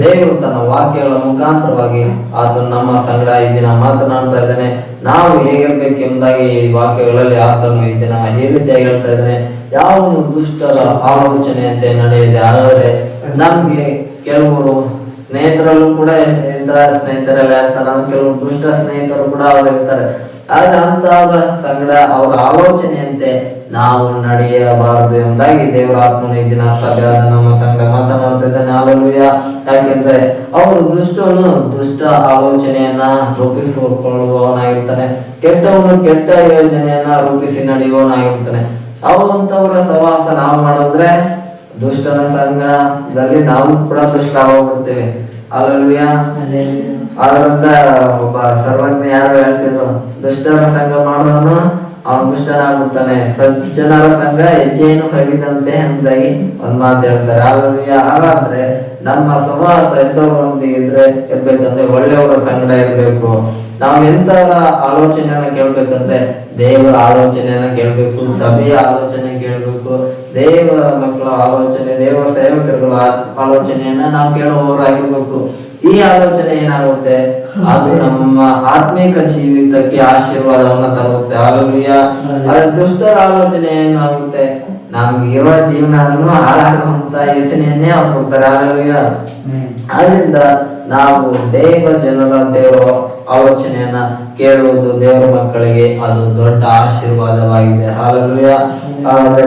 ದೇವರು ತನ್ನ ವಾಕ್ಯಗಳ ಮುಖಾಂತರವಾಗಿ ಆತನು ನಮ್ಮ ಸಂಗಡ ಈ ದಿನ ಮಾತನಾಡ್ತಾ ಇದ್ದಾನೆ. ನಾವು ಹೇಗಿರ್ಬೇಕು ಎಂಬುದಾಗಿ ಈ ವಾಕ್ಯಗಳಲ್ಲಿ ಆತನು ಈ ದಿನ ರೀತಿಯಾಗಿ ಹೇಳ್ತಾ ಇದ್ದಾನೆ. ಯಾವ ದುಷ್ಟರ ಆಲೋಚನೆಯಂತೆ ನಡೆಯದೆ ಆದರೆ ನಮ್ಗೆ ಕೆಲವರು ಸ್ನೇಹಿತರಲ್ಲೂ ಕೂಡ ಇಂತಹ ಸ್ನೇಹಿತರೆಲ್ಲ ಇರ್ತಾರೆ ಕೆಲವರು ಕೆಲವು ದುಷ್ಟ ಸ್ನೇಹಿತರು ಕೂಡ ಅವರು ಇರ್ತಾರೆ ಆದ್ರೆ ಅಂತವರ ಸಂಗಡ ಅವರ ಆಲೋಚನೆಯಂತೆ ನಾವು ನಡೆಯಬಾರದು ಎಂಬುದಾಗಿ ದೇವರ ಆತ್ಮನ ಈ ದಿನ ಸಭೆ ನಮ್ಮ ಇದ್ದಾನೆ ಯಾಕೆಂದ್ರೆ ಅವರು ದುಷ್ಟನು ದುಷ್ಟ ಆಲೋಚನೆಯನ್ನ ರೂಪಿಸಿಕೊಳ್ಳುವವನಾಗಿರ್ತಾನೆ. ಕೆಟ್ಟವನು ಕೆಟ್ಟ ಯೋಜನೆಯನ್ನ ರೂಪಿಸಿ ನಡೆಯುವವನಾಗಿರ್ತಾನೆ. ಅವರು ಅಂತವರ ಸವಾಸ ನಾವು ಮಾಡಿದ್ರೆ ದುಷ್ಟನ ಸಂಘದಲ್ಲಿ ನಾವು ಕೂಡ ದುಷ್ಟ ಆಗೋಗ್ಬಿಡ್ತೇವೆ ಅಲ್ಲಿಯ ಅದರಿಂದ ಒಬ್ಬ ಸರ್ವಜ್ಞ ಯಾರು ಹೇಳ್ತಿದ್ರು ದುಷ್ಟರ ಸಂಘ ಮಾಡೋನು ಅವನು ದುಷ್ಟನಾಗ್ಬಿಡ್ತಾನೆ ಸಜ್ಜನರ ಸಂಘ ಹೆಜ್ಜೆಯನ್ನು ಸಗಿದಂತೆ ಎಂಬುದಾಗಿ ಒಂದ್ ಮಾತು ಹೇಳ್ತಾರೆ. ಹಾಗಾದ್ರೆ ನಮ್ಮ ಸಮಾಜ ಎಂತವರೊಂದಿಗೆ ಇದ್ರೆ ಇರ್ಬೇಕಂದ್ರೆ ಒಳ್ಳೆಯವರ ಸಂಗಡ ಇರ್ಬೇಕು. ನಾವು ಎಂತರ ಆಲೋಚನೆಯನ್ನ ಕೇಳ್ಬೇಕಂದ್ರೆ ದೇವರ ಆಲೋಚನೆಯನ್ನ ಕೇಳ್ಬೇಕು, ಸಭೆಯ ಆಲೋಚನೆ ಕೇಳ್ಬೇಕು, ದೇವರ ಮಕ್ಕಳ ಆಲೋಚನೆ, ದೇವರ ಸೇವಕರುಗಳ ಆಲೋಚನೆಯನ್ನ ನಾವು ಕೇಳುವವರಾಗಿರ್ಬೇಕು. ಈ ಆಲೋಚನೆ ಏನಾಗುತ್ತೆ? ಅದು ನಮ್ಮ ಆತ್ಮಿಕ ಜೀವಿತಕ್ಕೆ ಆಶೀರ್ವಾದವನ್ನ ತರುತ್ತೆ. ಹಾಲೆಲೂಯ ಅದ್ರ ದುಷ್ಟರ ಆಲೋಚನೆ ಏನಾಗುತ್ತೆ? ನಮ್ಗೆ ಇರುವ ಹಾಳಾಗುವಂತ ಯೋಚನೆಯನ್ನೇ ಅವ್ರು ಕೊಡ್ತಾರೆ. ಹಾಲೆಲೂಯ ಆದ್ರಿಂದ ನಾವು ದೇವ ಜನರ ದೇವರ ಆಲೋಚನೆಯನ್ನ ಕೇಳುವುದು ದೇವರ ಮಕ್ಕಳಿಗೆ ಅದು ದೊಡ್ಡ ಆಶೀರ್ವಾದವಾಗಿದೆ. ಹಾಗಾದ್ರೆ